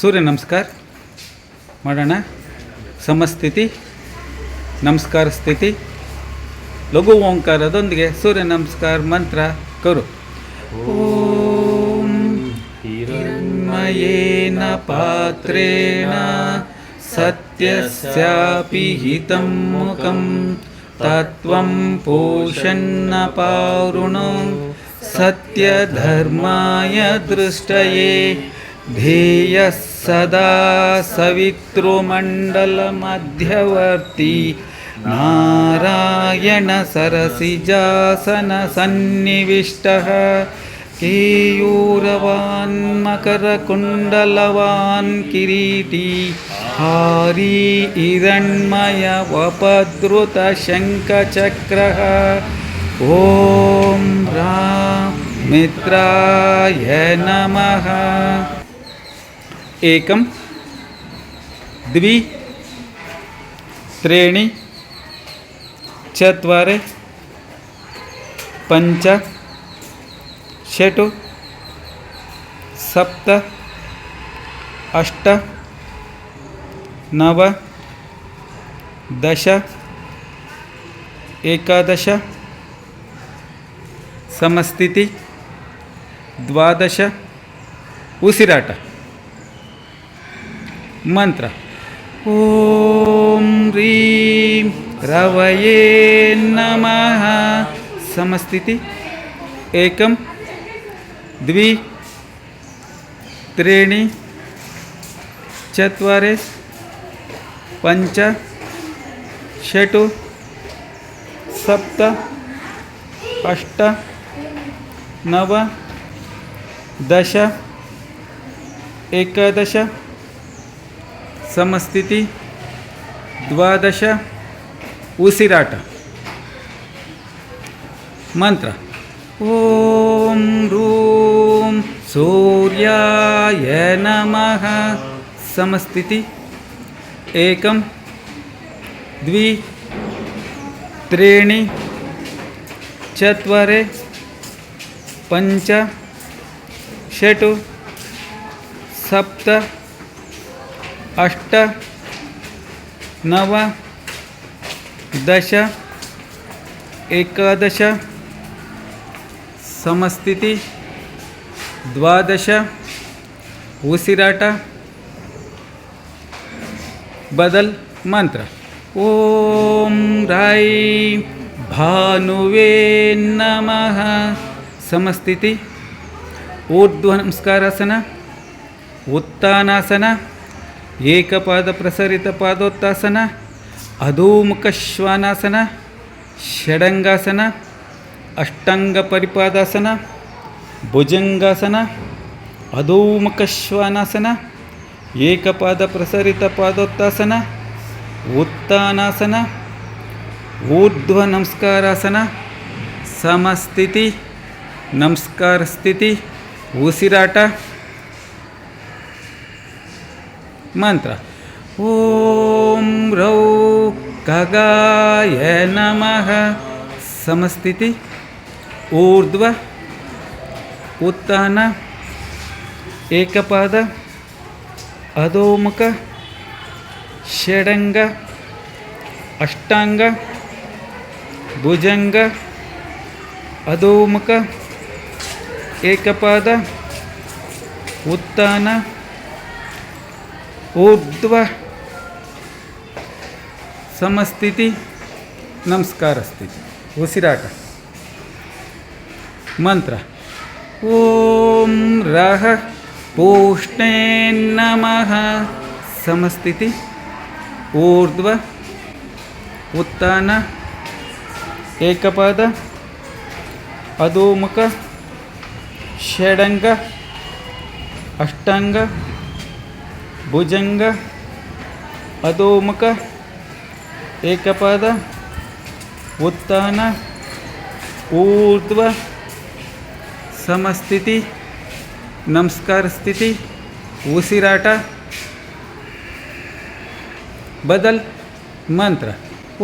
ಸೂರ್ಯ ನಮಸ್ಕಾರ. ಮಾಡೋಣ. ಸಮಸ್ಥಿತಿ, ನಮಸ್ಕಾರ ಸ್ಥಿತಿ, ಲಘು ಓಂಕಾರದೊಂದಿಗೆ ಸೂರ್ಯ ನಮಸ್ಕಾರ ಮಂತ್ರ ಕರು. ಓಂ ಪಾತ್ರೇಣ ಸತ್ಯಸ್ಯಾಪಿ ಹಿತಂ ಮುಖಂ ತತ್ವಂ ಪೋಷನ್ನ ಪಾರುಣೋ ಸತ್ಯಧರ್ಮಾಯ ದೃಷ್ಟಯೇ ध्येयः सदा सवितृमण्डलमध्यवर्ती। नारायणसरसिजासनसन्निविष्टः केयूरवान् मकरकुण्डलवान् किरीटी। हारी इदण्मयवपद्रुतशङ्खचक्रः ॐ राम मित्राय नमः एक द्वि चर पंच पञ्च सप्त अष्ट नव दश एकादश समस्थिति द्वादश उसीराट। मंत्र। ओम रीम रवये नमः। समस्थिति एकं द्वि त्रीणि चत्वारि पञ्च षट् सप्त अष्ट नव दश एकादश ಸಮಸ್ಥಿತಿ ದ್ವಾದಶ ಉಸಿರಾಟ ಮಂತ್ರ ಓಂ ರೂಂ ಸೂರ್ಯಾಯ ನಮಃ ಸಮಸ್ಥಿತಿ ಏಕಂ ದ್ವಿ त्रीणि चत्वारि पञ्च षट् सप्त अष्ट नव दश एकादश समस्थिती द्वादश उसिराट बदल मंत्र। ओम राय भानुवे नम। समस्थिती ऊर्ध्वनमस्कारासन उत्तानासन ಏಕಪಾದ ಪ್ರಸರಿತ ಪಾದೋತ್ತಾಸನ ಅಧೋಮುಖ ಶ್ವಾನಾಸನ ಷಡಂಗಾಸನ, ಅಷ್ಟಂಗ ಪರಿಪಾದಾಸನ, ಭುಜಂಗಾಸನ ಅಧೋಮುಖ ಶ್ವಾನಾಸನ ಏಕಪಾದ ಪ್ರಸರಿತ ಪಾದೋತ್ತಾಸನ, ಉತ್ತಾನಾಸನ, ಊರ್ಧ್ವ ನಮಸ್ಕಾರಾಸನ, ಸಮಸ್ಥಿತಿ, ನಮಸ್ಕಾರ ಸ್ಥಿತಿ, ಉಸಿರಾಟ ಮಂತ್ರ. ಓಂ ರೌ ಖಗಾಯ ನಮಃ. ಸಮಸ್ಥಿತಿ, ಊರ್ಧ್ವ ಉತ್ತಾನ ಏಕಪಾದ, ಅಧೋಮುಖ, ಷಡಂಗ, ಅಷ್ಟಾಂಗ, ಭುಜಂಗ, ಅಧೋಮುಖ, ಏಕಪಾದ ಉತ್ತಾನ ಊರ್ಧ್ವ ಸಮಸ್ಥಿತಿ, ನಮಸ್ಕಾರ ಸ್ಥಿತಿ, ಉಸಿರಾಟ. ಮಂತ್ರ, ಓಂ ರಹ ಪೂಷ್ಣೇ ನಮಃ. ಸಮಸ್ಥಿತಿ, ಊರ್ಧ್ವ ಉತ್ತಾನ ಏಕಪಾದ, ಅಧೋಮುಖ, ಷಡಂಗ, ಅಷ್ಟಾಂಗ ಭುಜಂಗ, ಅಧೋಮುಖ, ಏಕಪಾದ, ಉತ್ಥಾನ, ಊರ್ಧ್ವ, ಸಮಸ್ಥಿತಿ, ನಮಸ್ಕಾರ ಸ್ಥಿತಿ, ಉಸಿರಾಟ, ಬದಲ್ ಮಂತ್ರ.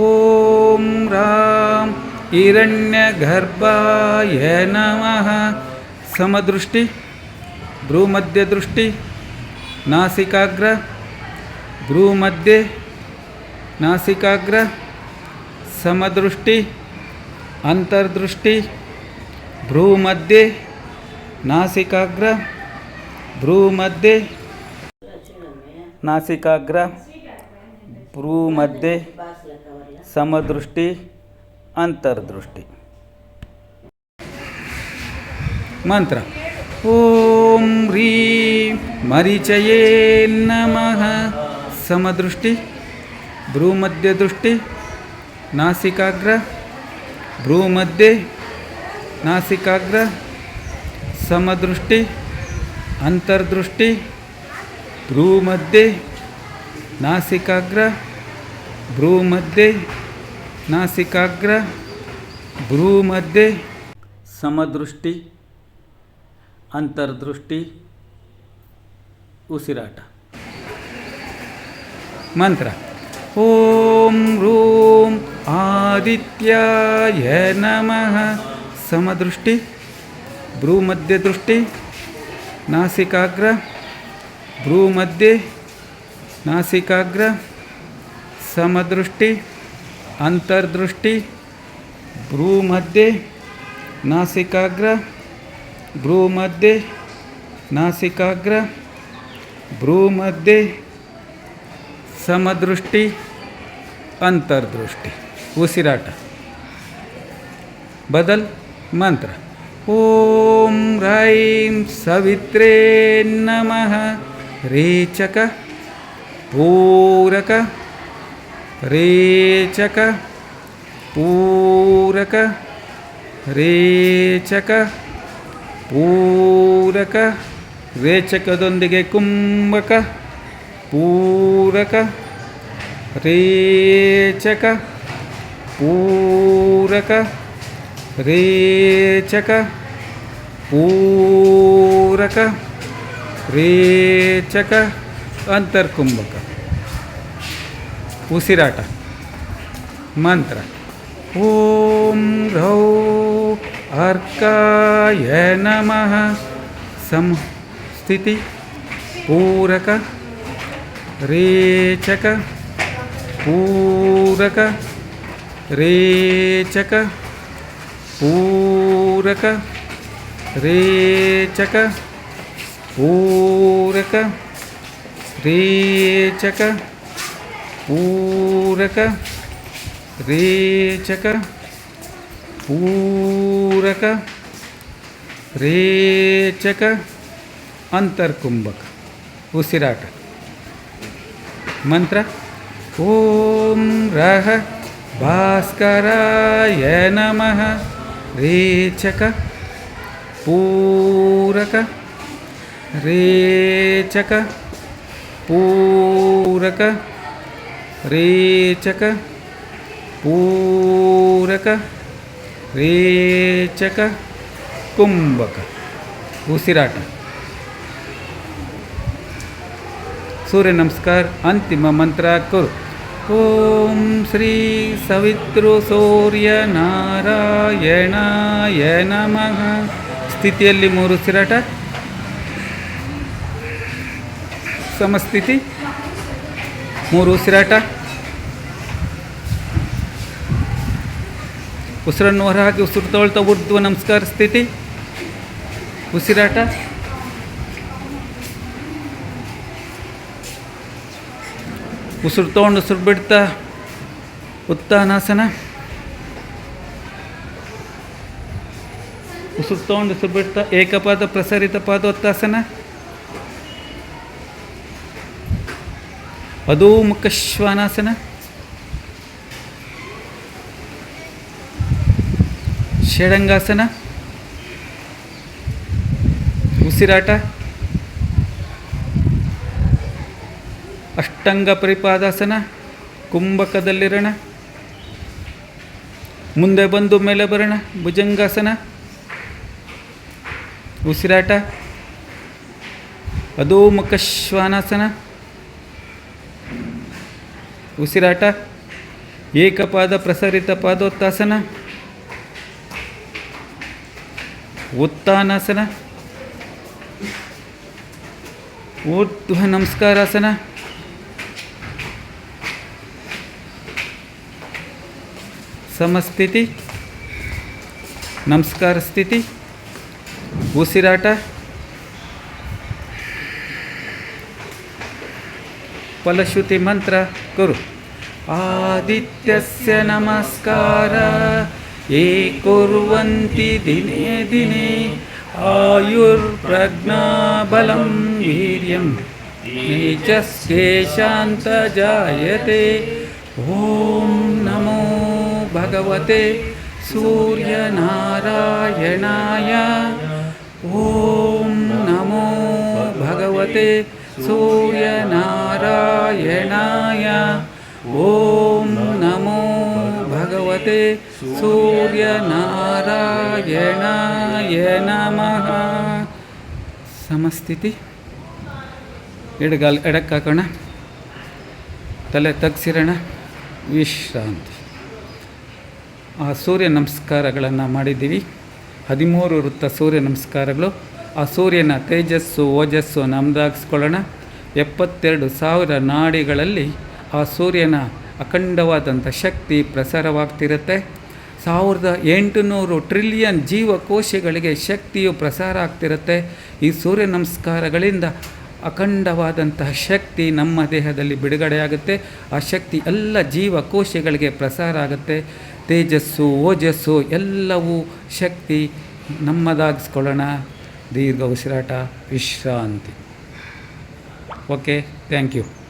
ಓಂ ರಾಮ್ ಹಿರಣ್ಯಗರ್ಭಾಯ ನಮಃ. ಸಮದೃಷ್ಟಿ ಭ್ರೂಮಧ್ಯದೃಷ್ಟಿ नासिकाग्र भ्रूमध्य नासिकाग्र समदृष्टि अंतर्दृष्टि भ्रूमध्य नासिकाग्र भ्रूमध्ये नासिकाग्र भ्रूमध्य समदृष्टि अंतर्दृष्टि। मंत्र। ಓಂ ಹ್ರೀಂ ಮರಿಚಯೇ ನಮಃ. ಸಮದೃಷ್ಟಿ, ಭ್ರೂಮಧ್ಯ ದೃಷ್ಟಿ, ನಾಸಿಕಾಗ್ರ, ಭ್ರೂಮಧ್ಯೆ, ನಾಸಿಕಾಗ್ರ, ಸಮದೃಷ್ಟಿ, ಅಂತರ್ದೃಷ್ಟಿ, ಭ್ರೂಮಧ್ಯೆ, ನಾಸಿಕಾಗ್ರ ಭ್ರೂಮಧ್ಯೆ ನಾಸಿಕಾಗ್ರ, ಭ್ರೂಮಧ್ಯೆ. ಸಮದೃಷ್ಟಿ ಅಂತರ್ದೃಷ್ಟಿ, ಉಸಿರಾಟ. ಮಂತ್ರ. ಓಂ ರೂಂ ಆದಿತ್ಯಾಯ ನಮಃ. ಸಮದೃಷ್ಟಿ ಭ್ರೂಮಧ್ಯ ದೃಷ್ಟಿ ನಾಸಿಕಾಗ್ರ, ಭ್ರೂಮಧ್ಯೆ, ನಾಸಿಕಾಗ್ರ, ಸಮದೃಷ್ಟಿ, ಅಂತರ್ದೃಷ್ಟಿ, ಭ್ರೂಮಧ್ಯೆ, ನಾಸಿಕಾಗ್ರ भ्रूमध्ये नासिकाग्र भ्रूमध्ये समदृष्टि, अंतर्दृष्टि। उसीराट। बदल मंत्र। ओम ह्रीं सवित्रे नमः। रेचक। पूरक। रेचक। पूरक। रेचक। ಪೂರಕ ರೇಚಕದೊಂದಿಗೆ ಕುಂಭಕ ಪೂರಕ ರೇಚಕ ಪೂರಕ ರೇಚಕ ಪೂರಕ ರೇಚಕ ಅಂತರ್ಕುಂಭಕ. ಉಸಿರಾಟ. ಮಂತ್ರ. ಓಂ ರೌ अर्काय नमः। संस्थिति पूरक रेचक पूरक रेचक पूरक रेचक पूरक रेचक पूरक रेचक पूरक, रेचक, अंतर्कुंभक, उसीराट। मंत्र, ओम रह, भास्कराय नमः। रेचक, पूरक रेचक पूरक रेचक, पूरक। ರೇಚಕ ಕುಂಭಕ ಉಸಿರಾಟ. ಸೂರ್ಯ ನಮಸ್ಕಾರ, ಅಂತಿಮ ಮಂತ್ರ ಕುರು. ಓಂ ಶ್ರೀ ಸವಿತೃ ಸೂರ್ಯ ನಾರಾಯಣಾಯ ನಮಃ. ಸ್ಥಿತಿಯಲ್ಲಿ ಮೂರು ಉಸಿರಾಟ. ಸಮಸ್ಥಿತಿ. ಮೂರು ಉಸಿರಾಟ. ಉಸಿರನ್ನು ಹೊರಹಾಕಿ ಉಸಿರು ತೊಳ್ತಾ ಉರ್ದು ನಮಸ್ಕಾರ ಸ್ಥಿತಿ. ಉಸಿರಾಟ. ಉಸಿರು ತೊಗೊಂಡು ಉಸಿರು ಬಿಡ್ತಾ ಉತ್ತಾನಾಸನ. ಉಸಿರು ತೊಗೊಂಡು ಉಸಿರು ಬಿಡ್ತಾ ಏಕಪಾದ ಪ್ರಸರಿತ ಪಾದ ಪಾದೋತ್ತಾಸನ. ಅಧೋಮುಖ ಶ್ವಾನಾಸನ. ಷಡಂಗಾಸನ ಉಸಿರಾಟ? ಅಷ್ಟಂಗ ಪರಿಪಾದಾಸನ? ಕುಂಭಕದಲ್ಲಿರೋಣ? ಮುಂದೆ ಬಂದು ಮೇಲೆ ಬರೋಣ, ಭುಜಂಗಾಸನ? ಉಸಿರಾಟ? ಅಧೋಮುಖ ಶ್ವಾನಾಸನ ಉಸಿರಾಟ? ಏಕಪಾದ ಪ್ರಸರಿತ ಪಾದೋತ್ತಾಸನ? ಉತ್ತಾನಾಸನ ಊರ್ಧ್ವ ನಮಸ್ಕಾರಾಸನ ಸಮಸ್ಥಿತಿ. ನಮಸ್ಕಾರ ಸ್ಥಿತಿ. ಉಸಿರಾಟ. ಫಲಶ್ರುತಿ ಮಂತ್ರ. ಕುರು. ಆದಿತ್ಯಸ್ಯ ನಮಸ್ಕಾರ. ये कुर्वन्ति दिने दिने आयुर्प्रज्ञाबलं वीर्यं। नेजस्येषान्तजायते ॐ नमो भगवते सूर्यनारायणाय। ॐ नमो भगवते सूर्यनारायणाय। ॐ ಭಗವತೆ ಸೂರ್ಯನಾರಾಯಣಾಯ ನಮಃ. ಸಮಸ್ಥಿತಿ. ಎಡಗಾಲ್ ಎಡಕ್ಕೆ ಹಾಕೋಣ ತಲೆ ತಗ್ಸಿರೋಣ. ವಿಶ್ರಾಂತಿ. ಆ ಸೂರ್ಯ ನಮಸ್ಕಾರಗಳನ್ನು ಮಾಡಿದ್ದೀವಿ. ಹದಿಮೂರು ವೃತ್ತ ಸೂರ್ಯ ನಮಸ್ಕಾರಗಳು. ಆ ಸೂರ್ಯನ ತೇಜಸ್ಸು, ಓಜಸ್ಸು ನಮ್ದಾಗಿಸ್ಕೊಳ್ಳೋಣ. ಎಪ್ಪತ್ತೆರಡು ಸಾವಿರ ನಾಡಿಗಳಲ್ಲಿ ಆ ಸೂರ್ಯನ ಅಖಂಡವಾದಂಥ ಶಕ್ತಿ ಪ್ರಸಾರವಾಗ್ತಿರುತ್ತೆ. ಸಾವಿರದ ಎಂಟುನೂರು ಟ್ರಿಲಿಯನ್ ಜೀವಕೋಶಗಳಿಗೆ ಶಕ್ತಿಯು ಪ್ರಸಾರ ಆಗ್ತಿರುತ್ತೆ. ಈ ಸೂರ್ಯ ನಮಸ್ಕಾರಗಳಿಂದ ಅಖಂಡವಾದಂತಹ ಶಕ್ತಿ ನಮ್ಮ ದೇಹದಲ್ಲಿ ಬಿಡುಗಡೆಯಾಗುತ್ತೆ ಆ ಶಕ್ತಿ ಎಲ್ಲ ಜೀವಕೋಶಗಳಿಗೆ ಪ್ರಸಾರ ಆಗುತ್ತೆ. ತೇಜಸ್ಸು, ಓಜಸ್ಸು ಎಲ್ಲವೂ ಶಕ್ತಿ ನಮ್ಮದಾಗಿಸ್ಕೊಳ್ಳೋಣ. ದೀರ್ಘ ಉಸಿರಾಟ, ವಿಶ್ರಾಂತಿ. Okay, thank you.